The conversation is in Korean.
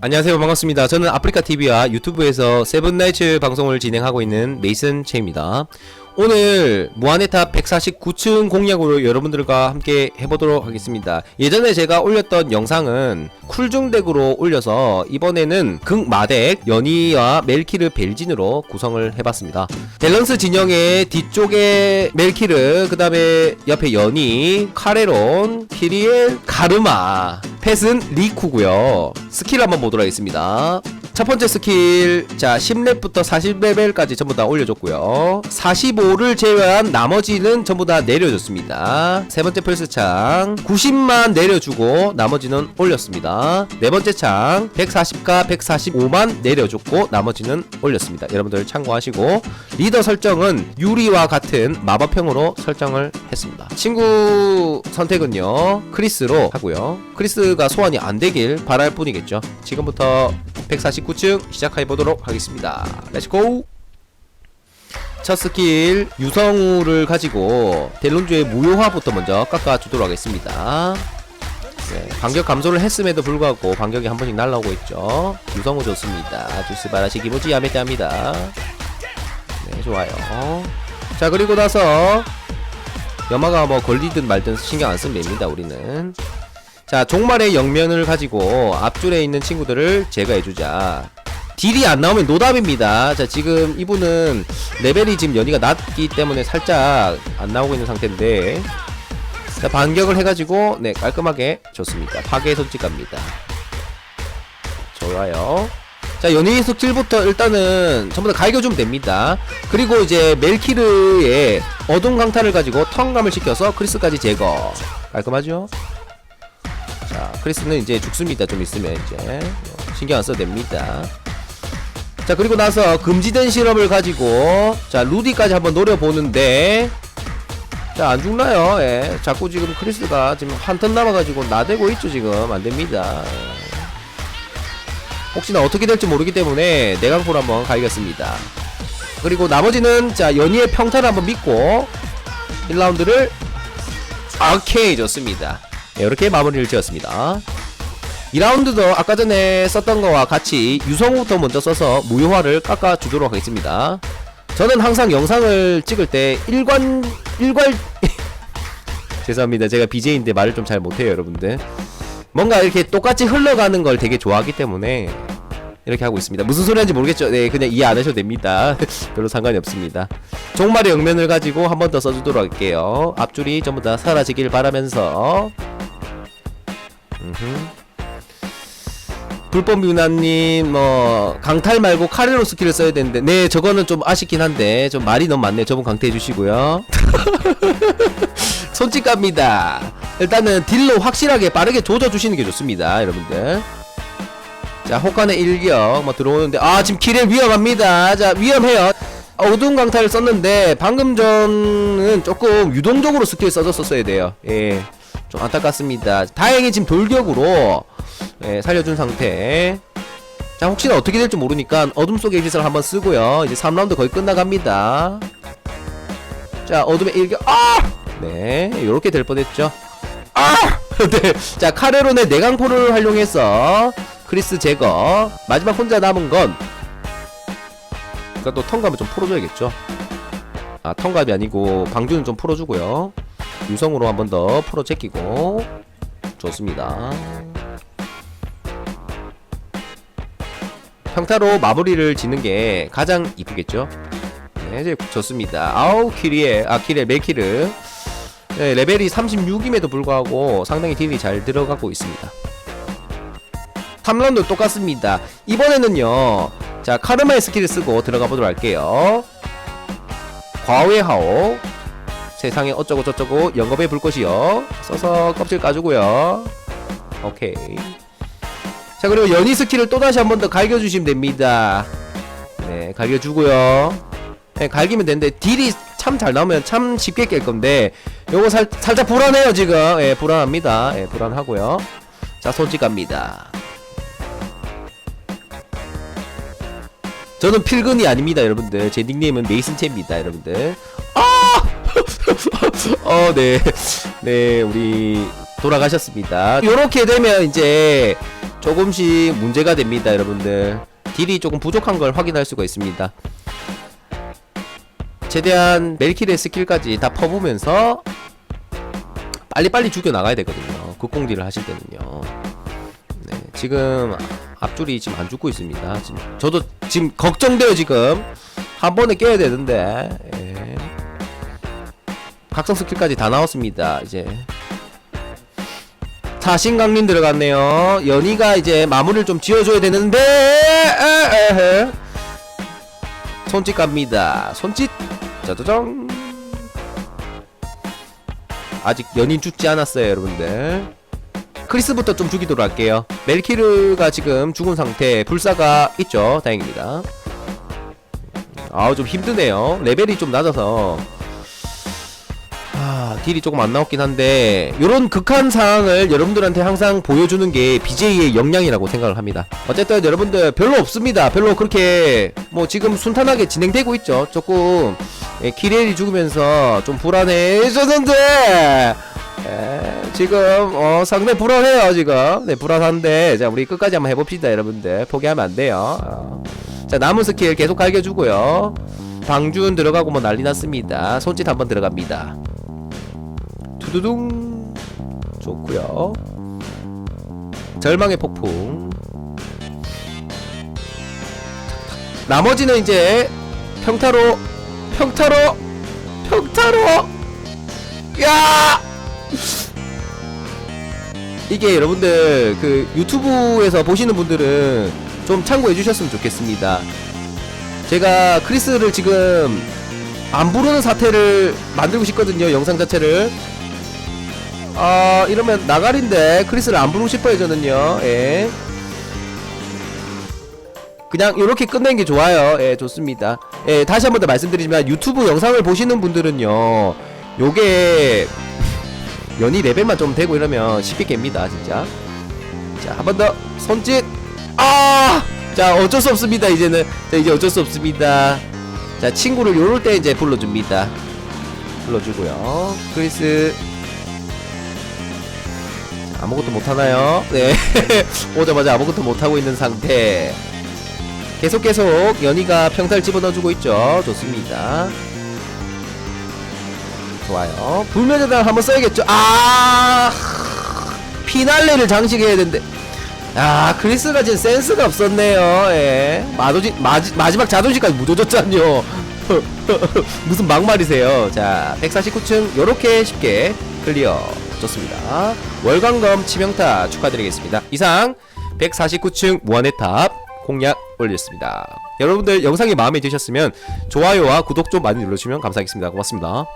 안녕하세요. 반갑습니다. 저는 아프리카TV와 유튜브에서 세븐나이츠 방송을 진행하고 있는 메이슨 채입니다. 오늘 무한의탑 149층 공략으로 여러분들과 함께 해보도록 하겠습니다. 예전에 제가 올렸던 영상은 쿨중덱으로 올려서 이번에는 극마덱 연희와 멜키르 벨진으로 구성을 해봤습니다. 밸런스 진영의 뒤쪽에 멜키르 그 다음에 옆에 연희 카레론 키리엘 카르마 펫은 리쿠고요. 스킬 한번 보도록 하겠습니다 첫 번째 스킬. 자 10렙부터 40레벨까지 전부 다 올려줬고요. 45를 제외한 나머지는 전부 다 내려줬습니다. 세 번째 플스창 90만 내려주고 나머지는 올렸습니다. 네 번째 창 140과 145만 내려줬고 나머지는 올렸습니다. 여러분들 참고하시고 리더 설정은 유리와 같은 마법형으로 설정을 했습니다. 친구 선택은요 크리스로 하고요. 크리스가 소환이 안 되길 바랄 뿐이겠죠. 지금부터 149층 시작해 보도록 하겠습니다. 렛츠고 첫 스킬 유성우를 가지고 델론주의 무효화부터 먼저 깎아주도록 하겠습니다. 네, 반격 감소를 했음에도 불구하고 반격이 한 번씩 날라오고 있죠. 유성우 좋습니다. 주스 바라시 기모지 야메테합니다. 네 좋아요. 자 그리고 나서 여마가 뭐 걸리든 말든 신경 안 쓰면 됩니다 우리는 자 종말의 영면을 가지고 앞줄에 있는 친구들을 제거해주자. 딜이 안 나오면 노답입니다. 자 지금 이분은 레벨이 지금 연이가 낮기 때문에 살짝 안 나오고 있는 상태인데. 자 반격을 해가지고 네 깔끔하게 좋습니다. 파괴 손짓 갑니다. 좋아요. 자 연예인 숙질부터 일단은 전부 다 갈겨주면 됩니다. 그리고 이제 멜키르의 어둠 강타를 가지고 턴감을 시켜서 크리스까지 제거. 깔끔하죠 자 크리스는 이제 죽습니다. 좀 있으면 이제 신경 안 써도 됩니다. 자 그리고 나서 금지된 실험을 가지고 자 루디까지 한번 노려보는데 자 안 죽나요? 예 자꾸 지금 크리스가 지금 한 턴 남아가지고 나대고 있죠 지금. 안 됩니다. 예. 혹시나 어떻게 될지 모르기 때문에 내강포를 한번 가야겠습니다. 그리고 나머지는 자 연희의 평타를 한번 믿고 1라운드를 오케이 좋습니다 네, 이렇게 마무리를 지었습니다. 2라운드도 아까 전에 썼던 거와 같이 유성우부터 먼저 써서 무효화를 깎아 주도록 하겠습니다. 저는 항상 영상을 찍을 때 일관 일괄 죄송합니다. 제가 BJ인데 말을 좀 잘 못해요 여러분들. 뭔가 이렇게 똑같이 흘러가는 걸 되게 좋아하기 때문에 이렇게 하고 있습니다. 무슨 소리 하는지 모르겠죠? 네 그냥 이해 안 하셔도 됩니다. 별로 상관이 없습니다. 종말의 영면을 가지고 한 번 더 써주도록 할게요. 앞줄이 전부 다 사라지길 바라면서. 불법 유나님 뭐 강탈 말고 카레로 스킬을 써야 되는데. 네 저거는 좀 아쉽긴 한데 좀 말이 너무 많네 저분 강퇴해 주시고요. 손짓 갑니다. 일단은 딜로 확실하게 빠르게 조져 주시는 게 좋습니다 여러분들. 자 호칸의 일격 뭐 들어오는데. 아 지금 길에 위험합니다. 자 위험해요. 어두운 강타를 썼는데 방금 전은 조금 유동적으로 스킬 써줬었어야 돼요. 예 좀 안타깝습니다. 다행히 지금 돌격으로 예, 살려준 상태. 자 혹시나 어떻게 될지 모르니까 어둠 속의 기술을 한번 쓰고요. 이제 3라운드 거의 끝나갑니다. 자 어둠의 일격. 아! 네 요렇게 될 뻔했죠. 아! 네. 자 카레론의 내강포를 활용해서 크리스 제거. 마지막 혼자 남은 건 그니까 또 턴감을 좀 풀어줘야겠죠. 아 턴감이 아니고 방주는 좀 풀어주고요 유성으로 한 번 더 풀어 제끼고. 좋습니다. 평타로 마무리를 짓는 게 가장 이쁘겠죠? 네 이제 좋습니다. 아우 키리에 아 키리에 멜키르 네, 레벨이 36임에도 불구하고 상당히 딜이 잘 들어가고 있습니다. 3라운드 똑같습니다. 이번에는요 자 카르마의 스킬을 쓰고 들어가 보도록 할게요. 과외하오 세상에 어쩌고 저쩌고 영겁의 불꽃이요. 써서 껍질 까주고요. 오케이. 자 그리고 연희 스킬을 또 다시 한 번 더 갈겨주시면 됩니다. 네 갈겨주고요. 네, 갈기면 되는데 딜이 참 잘 나오면 참 쉽게 깰 건데 요거 살, 살짝 불안해요 지금. 예 불안합니다. 예 불안하고요. 자 갑니다. 저는 필근이 아닙니다 여러분들. 제 닉네임은 메이슨체입니다 여러분들. 아! 어, 네. 네, 우리 돌아가셨습니다. 요렇게 되면 이제 조금씩 문제가 됩니다, 여러분들. 딜이 조금 부족한 걸 확인할 수가 있습니다. 최대한 멜킬의 스킬까지 다 퍼부면서 빨리빨리 죽여 나가야 되거든요. 극공딜을 하실 때는요. 네, 지금 앞줄이 지금 안 죽고 있습니다. 지금 저도 지금 걱정돼요, 지금. 한 번에 깨야 되는데. 예. 각성 스킬까지 다 나왔습니다. 이제 자신강림 들어갔네요. 연희가 이제 마무리를 좀 지어줘야 되는데. 손짓 갑니다. 손짓 짜자잔. 아직 연인 죽지 않았어요, 여러분들. 크리스부터 좀 죽이도록 할게요. 멜키르가 지금 죽은 상태, 불사가 있죠. 다행입니다. 아우 좀 힘드네요. 레벨이 좀 낮아서 아, 딜이 조금 안 나왔긴 한데 요런 극한 상황을 여러분들한테 항상 보여주는 게 BJ의 역량이라고 생각을 합니다. 어쨌든 여러분들 별로 없습니다. 별로 그렇게 뭐 지금 순탄하게 진행되고 있죠. 조금 예, 키렐이 죽으면서 좀 불안해졌는데 예, 지금 어, 상당히 불안해요 지금. 네 불안한데 자 우리 끝까지 한번 해봅시다 여러분들 포기하면 안 돼요. 어. 자 남은 스킬 계속 갈겨주고요. 방준 들어가고 뭐 난리 났습니다. 손짓 한번 들어갑니다. 두두둥 좋고요. 절망의 폭풍. 나머지는 이제 평타로 평타로 평타로 야 이게 여러분들 그 유튜브에서 보시는 분들은 좀 참고해 주셨으면 좋겠습니다. 제가 크리스를 지금 안 부르는 사태를 만들고 싶거든요 영상 자체를 아 이러면 나가린데 크리스를 안 부르고 싶어요 저는요. 예. 그냥 이렇게 끝낸 게 좋아요. 예 좋습니다. 예 다시 한 번 더 말씀드리지만 유튜브 영상을 보시는 분들은요 요게 연이 레벨만 좀 되고 이러면 쉽게 깹니다 진짜. 자 한 번 더. 손짓. 아 자 어쩔 수 없습니다 이제는. 자 이제 어쩔 수 없습니다. 자 친구를 요럴 때 이제 불러줍니다. 불러주고요. 크리스. 자, 아무것도 못하나요? 네. 오자마자 아무것도 못하고 있는 상태. 계속 계속 연희가 평타를 집어넣어주고 있죠. 좋습니다. 좋아요. 불면제단 한번 써야겠죠. 아! 피날레를 장식해야 되는데. 아 크리스가 진짜 센스가 없었네요. 예. 마도지, 마지, 마지막 자존심까지 묻어줬잖요. 무슨 막말이세요? 자 149층 요렇게 쉽게 클리어 좋습니다. 월광검 치명타 축하드리겠습니다. 이상 149층 무한의 탑 공략 올렸습니다. 여러분들 영상이 마음에 드셨으면 좋아요와 구독 좀 많이 눌러주시면 감사하겠습니다. 고맙습니다